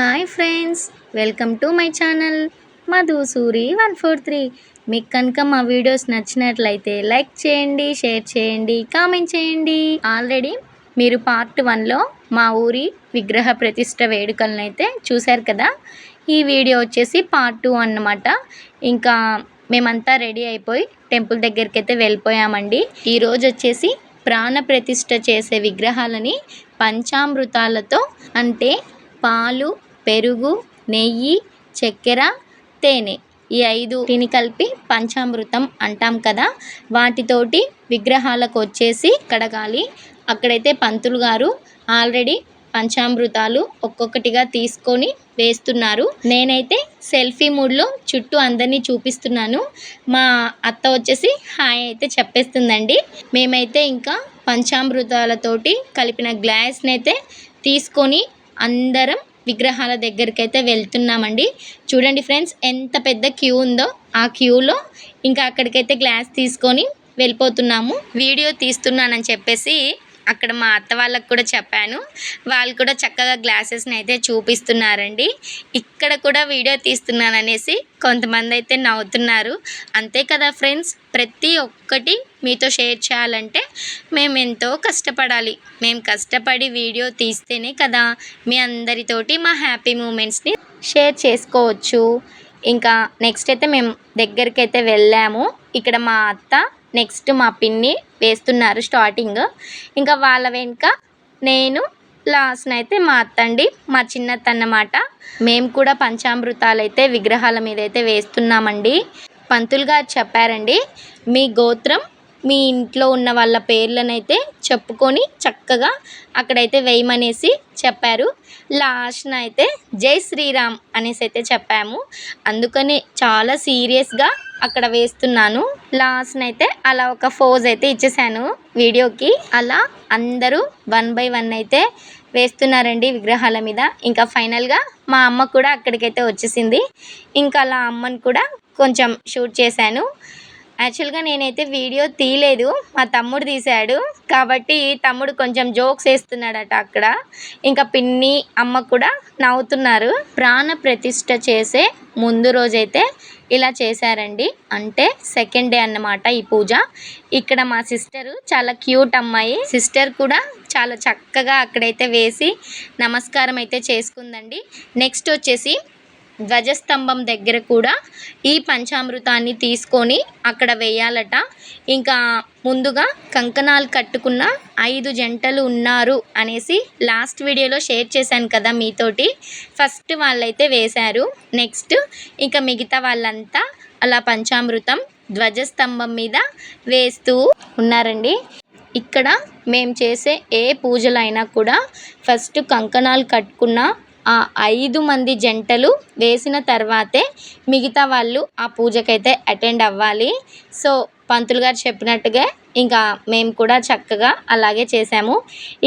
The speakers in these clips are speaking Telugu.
Hi friends welcome to my channel Madhu Suri one four three. మీకు కనుక మా వీడియోస్ నచ్చినట్లయితే లైక్ చేయండి షేర్ చేయండి కామెంట్ చేయండి. ఆల్రెడీ మీరు పార్ట్ వన్లో మా ఊరి విగ్రహ ప్రతిష్ట వేడుకలను అయితే చూశారు కదా? ఈ వీడియో వచ్చేసి పార్ట్ టూ అన్నమాట. ఇంకా మేమంతా రెడీ అయిపోయి టెంపుల్ దగ్గరికి అయితే వెళ్ళిపోయామండి ఈరోజు వచ్చేసి ప్రాణ ప్రతిష్ట చేసే విగ్రహాలని పంచామృతాలతో అంటే పాలు పెరుగు నెయ్యి చక్కెర తేనె ఈ ఐదు తిని కలిపి పంచామృతం అంటాం కదా. వాటితోటి విగ్రహాలకు వచ్చేసి కడగాలి. అక్కడైతే పంతులు గారు ఆల్రెడీ పంచామృతాలు ఒక్కొక్కటిగా తీసుకొని వేస్తున్నారు. నేనైతే సెల్ఫీ మూడ్లో చుట్టూ అందరినీ చూపిస్తున్నాను. మా అత్త వచ్చేసి హాయ్ అయితే చెప్పేస్తుందండి. మేమైతే ఇంకా పంచామృతాలతోటి కలిపిన గ్లాస్ని అయితే తీసుకొని అందరం విగ్రహాల దగ్గరికి అయితే వెళ్తున్నామండి. చూడండి ఫ్రెండ్స్ ఎంత పెద్ద క్యూ ఉందో ఆ క్యూలో. ఇంకా అక్కడికైతే గ్లాస్ తీసుకొని వెళ్ళిపోతున్నాము. వీడియో తీస్తున్నానని చెప్పేసి అక్కడ మా అత్త వాళ్ళకు కూడా చెప్పాను. వాళ్ళు కూడా చక్కగా గ్లాసెస్ని అయితే చూపిస్తున్నారండి. ఇక్కడ కూడా వీడియో తీస్తున్నాననేసి కొంతమంది అయితే నవ్వుతున్నారు. అంతే కదా ఫ్రెండ్స్ ప్రతి ఒక్కటి మీతో షేర్ చేయాలంటే మేము ఎంతో కష్టపడాలి. మేము కష్టపడి వీడియో తీస్తేనే కదా మీ అందరితోటి మా హ్యాపీ మూమెంట్స్ని షేర్ చేసుకోవచ్చు. ఇంకా నెక్స్ట్ అయితే మేము దగ్గరికి అయితే వెళ్ళాము. ఇక్కడ మా అత్త నెక్స్ట్ మా పిన్ని వేస్తున్నారు స్టార్టింగ్ ఇంకా వాళ్ళ వెనుక నేను లాస్ట్ని అయితే మా అత్తండి మా చిన్నత్త అన్నమాట. మేము కూడా పంచామృతాలు అయితే విగ్రహాల మీద అయితే వేస్తున్నామండి. పంతులు గారు చెప్పారండి మీ గోత్రం మీ ఇంట్లో ఉన్న వాళ్ళ పేర్లనైతే చెప్పుకొని చక్కగా అక్కడైతే వేయమనేసి చెప్పారు. లాస్ట్న అయితే జై శ్రీరామ్ అనేసి అయితే చెప్పాము. అందుకని చాలా సీరియస్గా అక్కడ వేస్తున్నాను. లాస్ట్ని అయితే అలా ఒక ఫోజ్ అయితే ఇచ్చేసాను వీడియోకి. అలా అందరూ వన్ బై వన్ అయితే వేస్తున్నారండి విగ్రహాల మీద. ఇంకా ఫైనల్గా మా అమ్మ కూడా అక్కడికైతే వచ్చేసింది. ఇంకా అలా అమ్మని కూడా కొంచెం షూట్ చేశాను. యాక్చువల్గా నేనైతే వీడియో తీయలేదు. మా తమ్ముడు తీశాడు కాబట్టి తమ్ముడు కొంచెం జోక్స్ వేస్తున్నాడట అక్కడ. ఇంకా పిన్ని అమ్మ కూడా నవ్వుతున్నారు. ప్రాణ ప్రతిష్ఠ చేసే ముందు రోజైతే ఇలా చేశారండి. అంటే సెకండ్ డే అన్నమాట ఈ పూజ. ఇక్కడ మా సిస్టర్ చాలా క్యూట్ అమ్మాయి. సిస్టర్ కూడా చాలా చక్కగా అక్కడైతే వేసి నమస్కారం అయితే చేసుకుందండి. నెక్స్ట్ వచ్చేసి ధ్వజస్తంభం దగ్గర కూడా ఈ పంచామృతాన్ని తీసుకొని అక్కడ వేయాలట. ఇంకా ముందుగా కంకణాలు కట్టుకున్న ఐదు జంటలు ఉన్నారు అనేసి లాస్ట్ వీడియోలో షేర్ చేశాను కదా మీతోటి. ఫస్ట్ వాళ్ళైతే వేశారు నెక్స్ట్ ఇంకా మిగతా వాళ్ళంతా అలా పంచామృతం ధ్వజస్తంభం మీద వేస్తూ ఉన్నారండి. ఇక్కడ మేము చేసే ఏ పూజలైనా కూడా ఫస్ట్ కంకణాలు కట్టుకున్న ఆ ఐదు మంది జంటలు వేసిన తర్వాతే మిగతా వాళ్ళు ఆ పూజకైతే అటెండ్ అవ్వాలి. సో పంతులు గారు చెప్పినట్టుగా ఇంకా మేము కూడా చక్కగా అలాగే చేసాము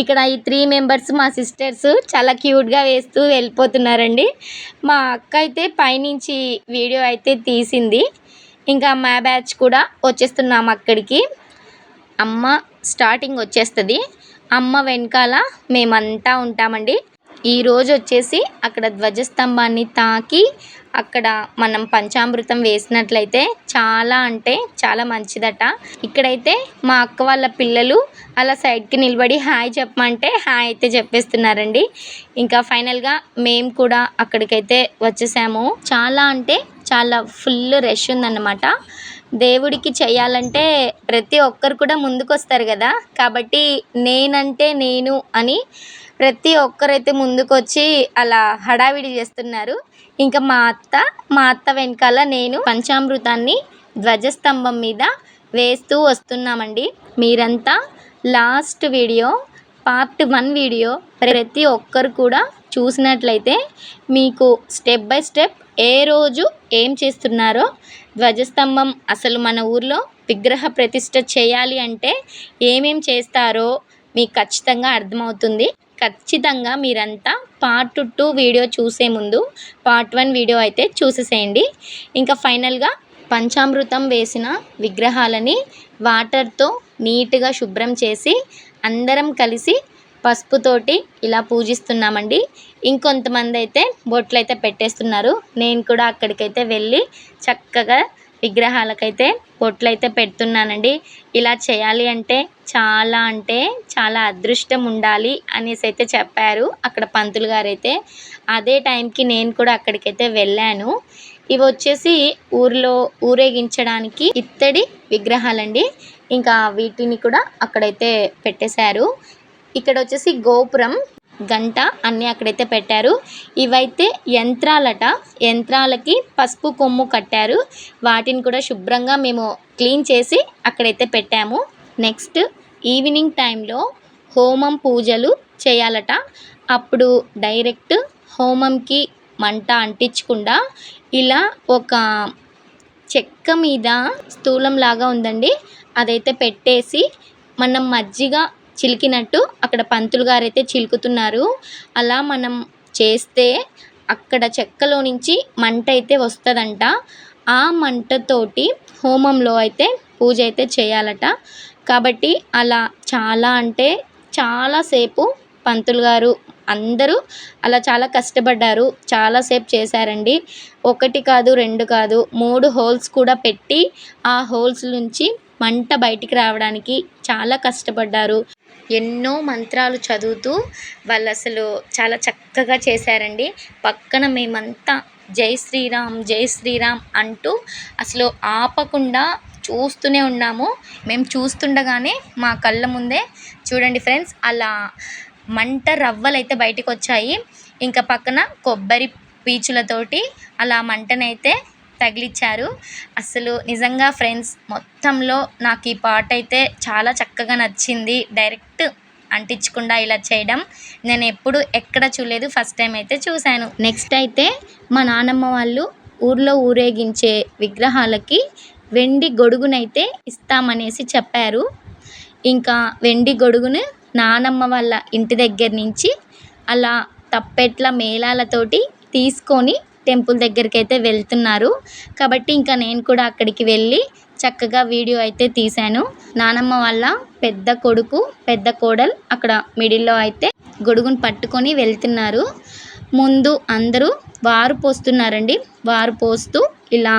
ఇక్కడ ఈ త్రీ మెంబర్స్ మా సిస్టర్స్ చాలా క్యూట్గా వేస్తూ వెళ్ళిపోతున్నారండి. మా అక్క అయితే పైనుంచి వీడియో అయితే తీసింది. ఇంకా మా బ్యాచ్ కూడా వచ్చేస్తున్నాము అక్కడికి. అమ్మ స్టార్టింగ్ వచ్చేస్తుంది. అమ్మ వెనకాల మేమంతా ఉంటామండి. ఈరోజు వచ్చేసి అక్కడ ధ్వజస్తంభాన్ని తాకి అక్కడ మనం పంచామృతం వేసినట్లయితే చాలా అంటే చాలా మంచిదట. ఇక్కడైతే మా అక్క వాళ్ళ పిల్లలు అలా సైడ్కి నిలబడి హాయ్ చెప్పమంటే హాయ్ అయితే చెప్పేస్తున్నారండి. ఇంకా ఫైనల్గా మేము కూడా అక్కడికైతే వచ్చేసాము. చాలా అంటే చాలా ఫుల్ రష్ ఉందన్నమాట. దేవుడికి చేయాలంటే ప్రతి ఒక్కరు కూడా ముందుకు వస్తారు కదా. కాబట్టి నేనంటే నేను అని ప్రతి ఒక్కరైతే ముందుకు వచ్చి అలా హడావిడి చేస్తున్నారు. ఇంకా మా అత్త మా అత్త వెనకాల నేను పంచామృతాన్ని ధ్వజస్తంభం మీద వేస్తూ వస్తున్నామండి. మీరంతా last video part one video ప్రతి ఒక్కరు కూడా చూసినట్లయితే మీకు స్టెప్ బై స్టెప్ ఏ రోజు ఏం చేస్తున్నారో ధ్వజస్తంభం అసలు మన ఊర్లో విగ్రహ ప్రతిష్ట చేయాలి అంటే ఏమేం చేస్తారో మీకు ఖచ్చితంగా అర్థమవుతుంది. ఖచ్చితంగా మీరంతా పార్ట్ టూ వీడియో చూసే ముందు పార్ట్ వన్ వీడియో అయితే చూసేసేయండి. ఇంకా ఫైనల్గా పంచామృతం వేసిన విగ్రహాలని వాటర్తో నీట్గా శుభ్రం చేసి అందరం కలిసి పసుపుతోటి ఇలా పూజిస్తున్నామండి. ఇంకొంతమంది అయితే బొట్లు అయితే పెట్టేస్తున్నారు. నేను కూడా అక్కడికైతే వెళ్ళి చక్కగా విగ్రహాలకైతే బొట్లు అయితే పెడుతున్నానండి. ఇలా చేయాలి అంటే చాలా అంటే చాలా అదృష్టం ఉండాలి అనేసి అయితే చెప్పారు అక్కడ పంతులు గారు అయితే అదే టైంకి నేను కూడా అక్కడికైతే వెళ్ళాను. ఇవి వచ్చేసి ఊర్లో ఊరేగించడానికి ఇత్తడి విగ్రహాలండి. ఇంకా వీటిని కూడా అక్కడైతే పెట్టేశారు. ఇక్కడ వచ్చేసి గోపురం గంట అన్నీ అక్కడైతే పెట్టారు. ఇవైతే యంత్రాలట. యంత్రాలకి పసుపు కొమ్ము కట్టారు. వాటిని కూడా శుభ్రంగా మేము క్లీన్ చేసి అక్కడైతే పెట్టాము. నెక్స్ట్ ఈవినింగ్ టైంలో హోమం పూజలు చేయాలట. అప్పుడు డైరెక్ట్ హోమంకి మంట అంటించకుండా ఇలా ఒక చెక్క మీద స్థూలం లాగా ఉందండి. అదైతే పెట్టేసి మనం మజ్జిగ చిలికినట్టు అక్కడ పంతులు గారు అయితే చిలుకుతున్నారు. అలా మనం చేస్తే అక్కడ చెక్కలో నుంచి మంట అయితే వస్తుందంట. ఆ మంటతోటి హోమంలో అయితే పూజ అయితే చేయాలట. కాబట్టి అలా చాలా అంటే చాలాసేపు పంతులు గారు అందరూ అలా చాలా కష్టపడ్డారు. చాలాసేపు చేశారండి. ఒకటి కాదు రెండు కాదు మూడు హోల్స్ కూడా పెట్టి ఆ హోల్స్ నుంచి మంట బయటికి రావడానికి చాలా కష్టపడ్డారు. ఎన్నో మంత్రాలు చదువుతూ వాళ్ళు అసలు చాలా చక్కగా చేశారండి. పక్కన మేమంతా జై శ్రీరామ్ జై శ్రీరామ్ అంటూ అసలు ఆపకుండా చూస్తూనే ఉన్నాము. మేము చూస్తుండగానే మా కళ్ళ ముందే చూడండి ఫ్రెండ్స్ అలా మంట రవ్వలు అయితే బయటకు వచ్చాయి ఇంకా పక్కన కొబ్బరి పీచులతోటి అలా మంటనైతే తగిలిచ్చారు. అసలు నిజంగా ఫ్రెండ్స్ మొత్తంలో నాకు ఈ పాట అయితే చాలా చక్కగా నచ్చింది. డైరెక్ట్ అంటించకుండా ఇలా చేయడం నేను ఎప్పుడు ఎక్కడ చూడలేదు. ఫస్ట్ టైం అయితే చూశాను. నెక్స్ట్ అయితే మా నానమ్మ వాళ్ళు ఊర్లో ఊరేగించే విగ్రహాలకి వెండి గొడుగునైతే ఇస్తామనేసి చెప్పారు. ఇంకా వెండి గొడుగును నానమ్మ వాళ్ళ ఇంటి దగ్గర నుంచి అలా తప్పెట్ల మేళాలతోటి తీసుకొని టెంపుల్ దగ్గరికి అయితే వెళ్తున్నారు. కాబట్టి ఇంకా నేను కూడా అక్కడికి వెళ్ళి చక్కగా వీడియో అయితే తీశాను. నానమ్మ వాళ్ళ పెద్ద కొడుకు పెద్ద కోడలు అక్కడ మిడిల్లో అయితే గొడుగును పట్టుకొని వెళ్తున్నారు. ముందు అందరూ వారు పోస్తున్నారండి. వారు పోస్తూ ఇలా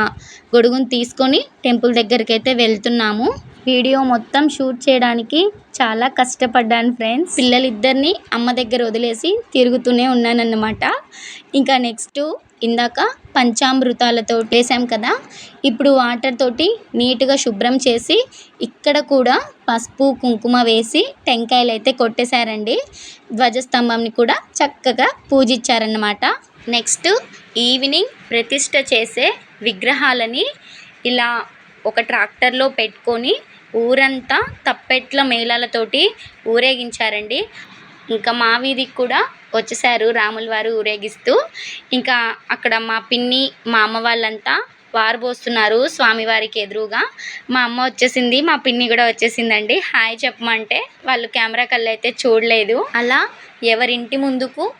గొడుగును తీసుకొని టెంపుల్ దగ్గరికి అయితే వెళ్తున్నాము. వీడియో మొత్తం షూట్ చేయడానికి చాలా కష్టపడ్డాను ఫ్రెండ్స్. పిల్లలిద్దరిని అమ్మ దగ్గర వదిలేసి తిరుగుతూనే ఉన్నానన్నమాట. ఇంకా నెక్స్ట్ ఇందాక పంచామృతాలతో వేసాం కదా ఇప్పుడు వాటర్ తోటి నీట్గా శుభ్రం చేసి ఇక్కడ కూడా పసుపు కుంకుమ వేసి టెంకాయలు అయితే కొట్టేశారండి. ధ్వజస్తంభంని కూడా చక్కగా పూజించారన్నమాట. నెక్స్ట్ ఈవినింగ్ ప్రతిష్ట చేసే విగ్రహాలని ఇలా ఒక ట్రాక్టర్లో పెట్టుకొని ఊరంతా తప్పెట్ల మేళాలతోటి ఊరేగించారండి. ఇంకా మా వీధికి కూడా వచ్చేసారు రాముల వారు ఊరేగిస్తూ. ఇంకా అక్కడ మా పిన్ని మా అమ్మ వాళ్ళంతా వారు పోస్తున్నారు స్వామివారికి ఎదురుగా. మా అమ్మ వచ్చేసింది మా పిన్ని కూడా వచ్చేసిందండి. హాయ్ చెప్పమంటే వాళ్ళు కెమెరా కళ్ళు అయితే చూడలేదు. అలా ఎవరింటి ముందుకు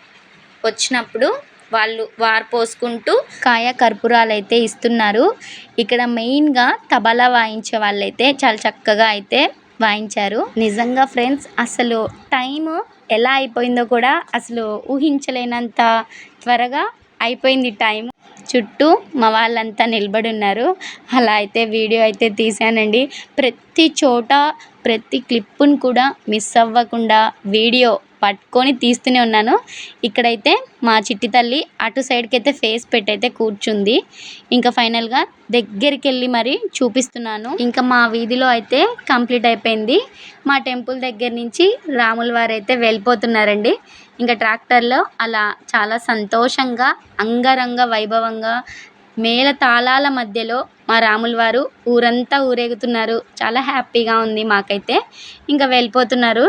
వచ్చినప్పుడు వాళ్ళు వారు పోసుకుంటూ కాయ కర్పూరాలు అయితే ఇస్తున్నారు. ఇక్కడ మెయిన్గా తబలా వాయించే వాళ్ళైతే చాలా చక్కగా అయితే వాయించారు. నిజంగా ఫ్రెండ్స్ అసలు టైము ఎలా అయిపోయిందో కూడా అసలు ఊహించలేనంత త్వరగా అయిపోయింది టైం. చుట్టూ మా వాళ్ళంతా నిలబడి ఉన్నారు. అలా అయితే వీడియో అయితే తీశానండి. ప్రతి చోట ప్రతి క్లిప్పును కూడా మిస్ అవ్వకుండా వీడియో పట్టుకొని తీస్తూనే ఉన్నాను. ఇక్కడైతే మా చిట్టి తల్లి అటు సైడ్కి అయితే ఫేస్ పెట్టయితే కూర్చుంది. ఇంకా ఫైనల్గా దగ్గరికి వెళ్ళి మరి చూపిస్తున్నాను. ఇంకా మా వీధిలో అయితే కంప్లీట్ అయిపోయింది. మా టెంపుల్ దగ్గర నుంచి రాముల వారు అయితే వెళ్ళిపోతున్నారండి. ఇంకా ట్రాక్టర్లో అలా చాలా సంతోషంగా అంగరంగ వైభవంగా మేళ తాళాల మధ్యలో మా రాములు వారు ఊరంతా ఊరేగుతున్నారు. చాలా హ్యాపీగా ఉంది మాకైతే. ఇంకా వెళ్ళిపోతున్నారు.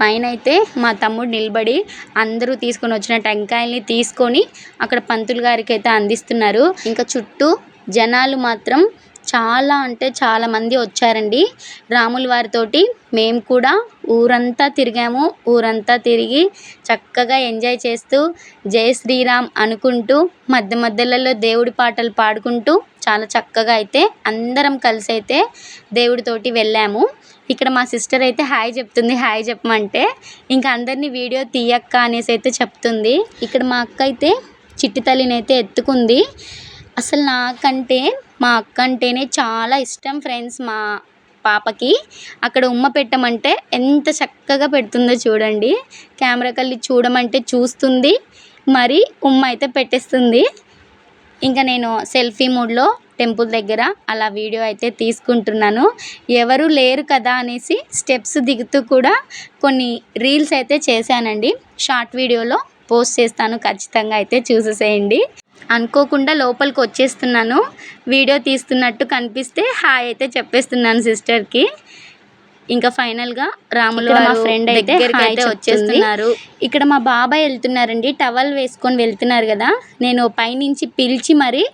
పైన అయితే మా తమ్ముడు నిలబడి అందరూ తీసుకొని వచ్చిన టెంకాయల్ని తీసుకొని అక్కడ పంతులు గారికి అయితే అందిస్తున్నారు. ఇంకా చుట్టూ జనాలు మాత్రం చాలా అంటే చాలా మంది వచ్చారండి రాముల వారితోటి. మేము కూడా ఊరంతా తిరిగాము. ఊరంతా తిరిగి చక్కగా ఎంజాయ్ చేస్తూ జై శ్రీరామ్ అనుకుంటూ మధ్య మధ్యలలో దేవుడి పాటలు పాడుకుంటూ చాలా చక్కగా అయితే అందరం కలిసి అయితే దేవుడితోటి వెళ్ళాము. ఇక్కడ మా సిస్టర్ అయితే హాయ్ చెప్తుంది. హాయ్ చెప్పమంటే ఇంకా అందరినీ వీడియో తీయక్క అనేసి అయితే చెప్తుంది. ఇక్కడ మా అక్క అయితే చిట్టి తల్లిని అయితే ఎత్తుకుంది. అసలు నాకంటే మా అక్క అంటేనే చాలా ఇష్టం ఫ్రెండ్స్ మా పాపకి. అక్కడ ఉమ్మ పెట్టమంటే ఎంత చక్కగా పెడుతుందో చూడండి. కెమెరా కళ్ళి చూడమంటే చూస్తుంది. మరి ఉమ్మ అయితే పెట్టేస్తుంది. ఇంకా నేను సెల్ఫీ మూడ్లో టెంపుల్ దగ్గర అలా వీడియో అయితే తీసుకుంటున్నాను. ఎవరు లేరు కదా అనేసి స్టెప్స్ దిగుతూ కూడా కొన్ని రీల్స్ అయితే చేశానండి. షార్ట్ వీడియోలో పోస్ట్ చేస్తాను. ఖచ్చితంగా అయితే చూసేసేయండి. అనుకోకుండా లోపలికి వచ్చేస్తున్నాను. వీడియో తీస్తున్నట్టు కనిపిస్తే హాయ్ అయితే చెప్పేస్తున్నాను సిస్టర్కి. ఇంకా ఫైనల్గా రాములు మా ఫ్రెండ్ అయితే వచ్చేస్తున్నారు. ఇక్కడ మా బాబాయ్ వెళ్తున్నారండి. టవల్ వేసుకొని వెళ్తున్నారు కదా. నేను పైనుంచి పిలిచి మరి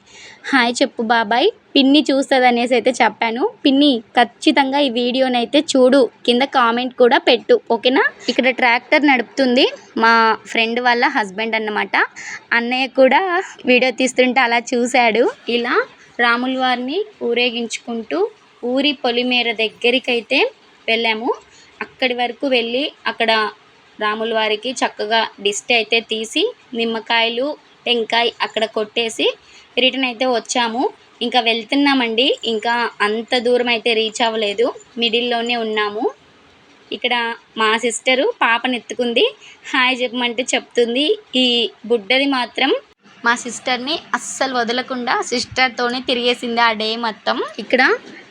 హాయ్ చెప్పు బాబాయ్. పిన్ని చూస్తుంది అనేసి అయితే చెప్పాను. పిన్ని ఖచ్చితంగా ఈ వీడియోని అయితే చూడు. కింద కామెంట్ కూడా పెట్టు ఓకేనా? ఇక్కడ ట్రాక్టర్ నడుపుతుంది మా ఫ్రెండ్ వాళ్ళ హస్బెండ్ అన్నమాట. అన్నయ్య కూడా వీడియో తీస్తుంటే అలా చూశాడు. ఇలా రాముల వారిని ఊరేగించుకుంటూ ఊరి పొలిమేర దగ్గరికి అయితే వెళ్ళాము. అక్కడి వరకు వెళ్ళి అక్కడ రాముల వారికి చక్కగా దిష్టి అయితే తీసి నిమ్మకాయలు టెంకాయ అక్కడ కొట్టేసి రిటర్న్ అయితే వచ్చాము. ఇంకా వెళ్తున్నామండి. ఇంకా అంత దూరం అయితే రీచ్ అవ్వలేదు. మిడిల్లోనే ఉన్నాము. ఇక్కడ మా సిస్టరు పాపను ఎత్తుకుంది. హాయ్ చెప్పమంటే చెప్తుంది. ఈ బుడ్డది మాత్రం మా సిస్టర్ని అస్సలు వదలకుండా సిస్టర్తోనే తిరిగేసింది ఆ డే మొత్తం. ఇక్కడ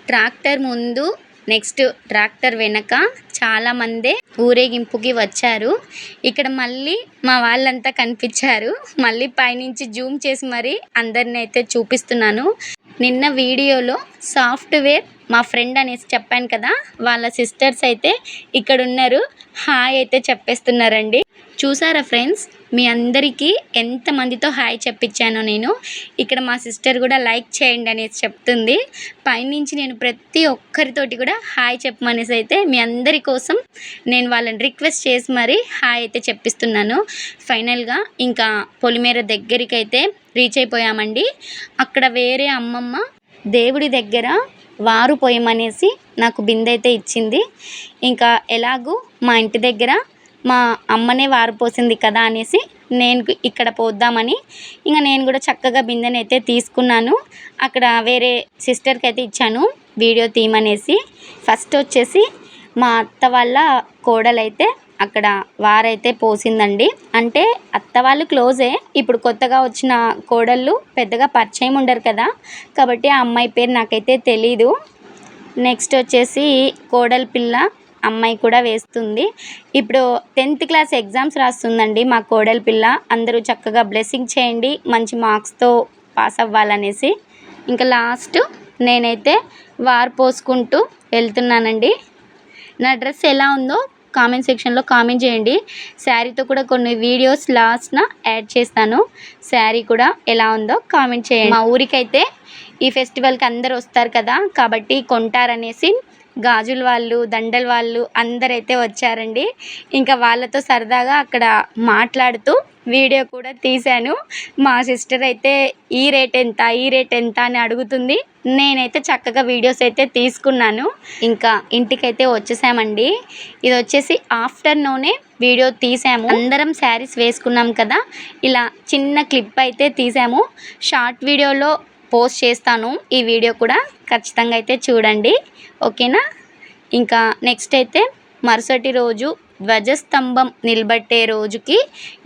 ట్రాక్టర్ ముందు నెక్స్ట్ ట్రాక్టర్ వెనక చాలామందే ఊరేగింపుకి వచ్చారు. ఇక్కడ మళ్ళీ మా వాళ్ళంతా కనిపించారు. మళ్ళీ పైనుంచి జూమ్ చేసి మరీ అందరిని అయితే చూపిస్తున్నాను. నిన్న వీడియోలో సాఫ్ట్వేర్ మా ఫ్రెండ్ అనేసి చెప్పాను కదా వాళ్ళ సిస్టర్స్ అయితే ఇక్కడ ఉన్నారు హాయ్ అయితే చెప్పేస్తున్నారండి. చూసారా ఫ్రెండ్స్ మీ అందరికీ ఎంతమందితో హాయ్ చెప్పించానో నేను. ఇక్కడ మా సిస్టర్ కూడా లైక్ చేయండి అనేసి చెప్తుంది. పైనుంచి నేను ప్రతి ఒక్కరితోటి కూడా హాయ్ చెప్పమనేసి అయితే మీ అందరి కోసం నేను వాళ్ళని రిక్వెస్ట్ చేసి మరీ హాయ్ అయితే చెప్పిస్తున్నాను. ఫైనల్గా ఇంకా పొలిమేర దగ్గరికి అయితే రీచ్ అయిపోయామండి. అక్కడ వేరే అమ్మమ్మ దేవుడి దగ్గర వారు పోయమనేసి నాకు బిందె అయితే ఇచ్చింది. ఇంకా ఎలాగూ మా ఇంటి దగ్గర మా అమ్మనే వారు పోసింది కదా అనేసి నేను ఇక్కడ పోద్దామని ఇంకా నేను కూడా చక్కగా బిందెని అయితే తీసుకున్నాను. అక్కడ వేరే సిస్టర్కి అయితే ఇచ్చాను వీడియో తీయమనేసి ఫస్ట్ వచ్చేసి మా అత్త వాళ్ళ కోడలైతే అక్కడ వారైతే పోసిందండి. అంటే అత్త వాళ్ళు క్లోజే. ఇప్పుడు కొత్తగా వచ్చిన కోడళ్ళు పెద్దగా పరిచయం ఉండరు కదా. కాబట్టి ఆ అమ్మాయి పేరు నాకైతే తెలీదు. నెక్స్ట్ వచ్చేసి కోడలి పిల్ల అమ్మాయి కూడా వేస్తుంది. ఇప్పుడు టెన్త్ క్లాస్ ఎగ్జామ్స్ రాస్తుందండి మా కోడలి పిల్ల. అందరూ చక్కగా బ్లెస్సింగ్ చేయండి మంచి మార్క్స్తో పాస్ అవ్వాలనేసి. ఇంకా లాస్ట్ నేనైతే వారు పోసుకుంటూ వెళ్తున్నానండి. నా డ్రెస్ ఎలా ఉందో కామెంట్ సెక్షన్లో కామెంట్ చేయండి. శారీతో కూడా కొన్ని వీడియోస్ లాస్ట్న యాడ్ చేస్తాను. శారీ కూడా ఎలా ఉందో కామెంట్ చేయండి. మా ఊరికైతే ఈ ఫెస్టివల్కి అందరు వస్తారు కదా కాబట్టి కొంటారనేసి గాజుల వాళ్ళు దండల వాళ్ళు అందరైతే వచ్చారండి. ఇంకా వాళ్ళతో సరదాగా అక్కడ మాట్లాడుతూ వీడియో కూడా తీశాను. మా సిస్టర్ అయితే ఈ రేట్ ఎంత? ఈ రేట్ ఎంత? అని అడుగుతుంది. నేనైతే చక్కగా వీడియోస్ అయితే తీసుకున్నాను. ఇంకా ఇంటికైతే వచ్చేసామండి. ఇది వచ్చేసి ఆఫ్టర్నూనే వీడియో తీసాము అందరం శారీస్ వేసుకున్నాం కదా. ఇలా చిన్న క్లిప్ అయితే తీసాము షార్ట్ వీడియోలో పోస్ట్ చేస్తాను. ఈ వీడియో కూడా ఖచ్చితంగా అయితే చూడండి. ఓకేనా? ఇంకా నెక్స్ట్ అయితే మరుసటి రోజు ధ్వజస్తంభం నిలబెట్టే రోజుకి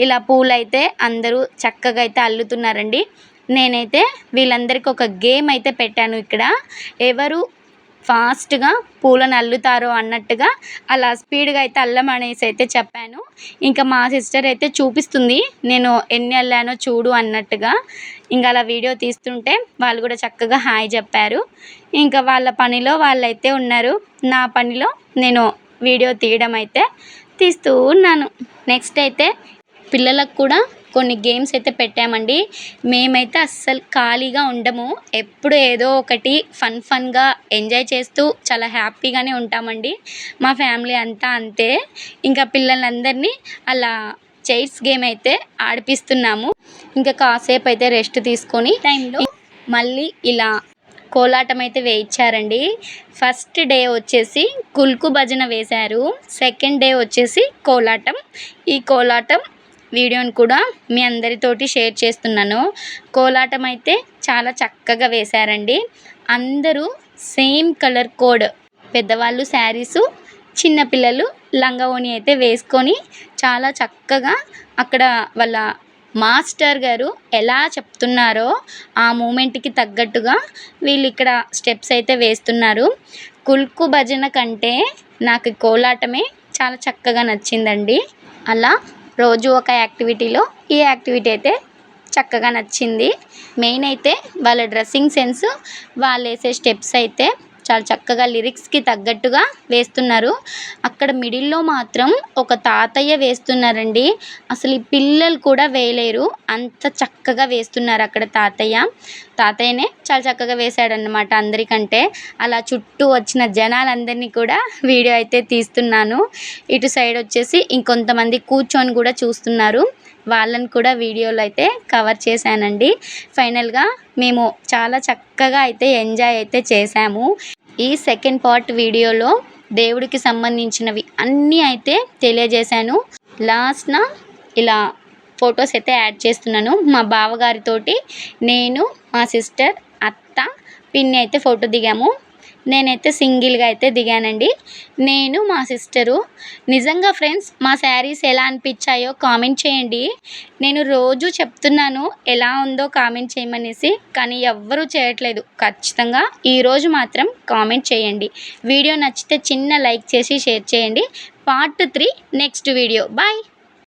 ఇలా పూలైతే అందరూ చక్కగా అయితే అల్లుతున్నారండి. నేనైతే వీళ్ళందరికీ ఒక గేమ్ అయితే పెట్టాను ఇక్కడ. ఎవరు ఫాస్ట్గా పూలను అల్లుతారో అన్నట్టుగా అలా స్పీడ్గా అయితే అల్లమనేసి అయితే చెప్పాను. ఇంకా మా సిస్టర్ అయితే చూపిస్తుంది నేను ఎన్ని అల్లానో చూడు అన్నట్టుగా. ఇంకా అలా వీడియో తీస్తుంటే వాళ్ళు కూడా చక్కగా హాయ్ చెప్పారు. ఇంకా వాళ్ళ పనిలో వాళ్ళైతే ఉన్నారు. నా పనిలో నేను వీడియో తీయడం అయితే తీస్తూ ఉన్నాను. నెక్స్ట్ అయితే పిల్లలకు కూడా కొన్ని గేమ్స్ అయితే పెట్టామండి. మేమైతే అస్సలు ఖాళీగా ఉండము. ఎప్పుడు ఏదో ఒకటి ఫన్ ఫన్గా ఎంజాయ్ చేస్తూ చాలా హ్యాపీగానే ఉంటామండి. మా ఫ్యామిలీ అంతా అంతే. ఇంకా పిల్లలందరినీ అలా చైర్స్ గేమ్ అయితే ఆడిపిస్తున్నాము. ఇంకా కాసేపు అయితే రెస్ట్ తీసుకొని టైంలో మళ్ళీ ఇలా కోలాటం అయితే వేయించారండి. ఫస్ట్ డే వచ్చేసి కుల్కు భజన వేశారు. సెకండ్ డే వచ్చేసి కోలాటం. ఈ కోలాటం వీడియోని కూడా మీ అందరితోటి షేర్ చేస్తున్నాను. కోలాటం అయితే చాలా చక్కగా వేశారండి. అందరూ సేమ్ కలర్ కోడ్ పెద్దవాళ్ళు శారీసు చిన్నపిల్లలు లంగావోణి అయితే వేసుకొని చాలా చక్కగా అక్కడ వాళ్ళ మాస్టర్ గారు ఎలా చెప్తున్నారో ఆ మూమెంట్కి తగ్గట్టుగా వీళ్ళు ఇక్కడ స్టెప్స్ అయితే వేస్తున్నారు. కుల్కు భజన కంటే నాకు కోలాటమే చాలా చక్కగా నచ్చిందండి. అలా రోజు ఒక యాక్టివిటీలో ఈ యాక్టివిటీ అయితే చక్కగా నచ్చింది. మెయిన్ అయితే వాళ్ళ డ్రెస్సింగ్ సెన్స్ వాళ్ళు వేసే స్టెప్స్ అయితే చాలా చక్కగా లిరిక్స్కి తగ్గట్టుగా వేస్తున్నారు. అక్కడ మిడిల్లో మాత్రం ఒక తాతయ్య వేస్తున్నారండి. అసలు ఈ పిల్లలు కూడా వేయలేరు. అంత చక్కగా వేస్తున్నారు అక్కడ తాతయ్య. తాతయ్యనే చాలా చక్కగా వేశాడనమాట అందరికంటే. అలా చుట్టూ వచ్చిన జనాలందరినీ కూడా వీడియో అయితే తీస్తున్నాను. ఇటు సైడ్ వచ్చేసి ఇంకొంతమంది కూర్చొని కూడా చూస్తున్నారు. వాళ్ళని కూడా వీడియోలో అయితే కవర్ చేశానండి. ఫైనల్గా మేము చాలా చక్కగా అయితే ఎంజాయ్ అయితే చేశాము. ఈ సెకండ్ పార్ట్ వీడియోలో దేవుడికి సంబంధించినవి అన్నీ అయితే తెలియజేశాను. లాస్ట్న ఇలా ఫొటోస్ అయితే యాడ్ చేస్తున్నాను. మా బావగారితోటి నేను మా సిస్టర్ అత్త పిన్ని అయితే ఫోటో దిగాము. నేనైతే సింగిల్గా అయితే దిగానండి. నేను మా సిస్టరు. నిజంగా ఫ్రెండ్స్ మా శారీస్ ఎలా అనిపించాయో కామెంట్ చేయండి. నేను రోజు చెప్తున్నాను ఎలా ఉందో కామెంట్ చేయమనేసి కానీ ఎవ్వరూ చేయట్లేదు. ఖచ్చితంగా ఈరోజు మాత్రం కామెంట్ చేయండి. వీడియో నచ్చితే చిన్న లైక్ చేసి షేర్ చేయండి. Part three next video. Bye!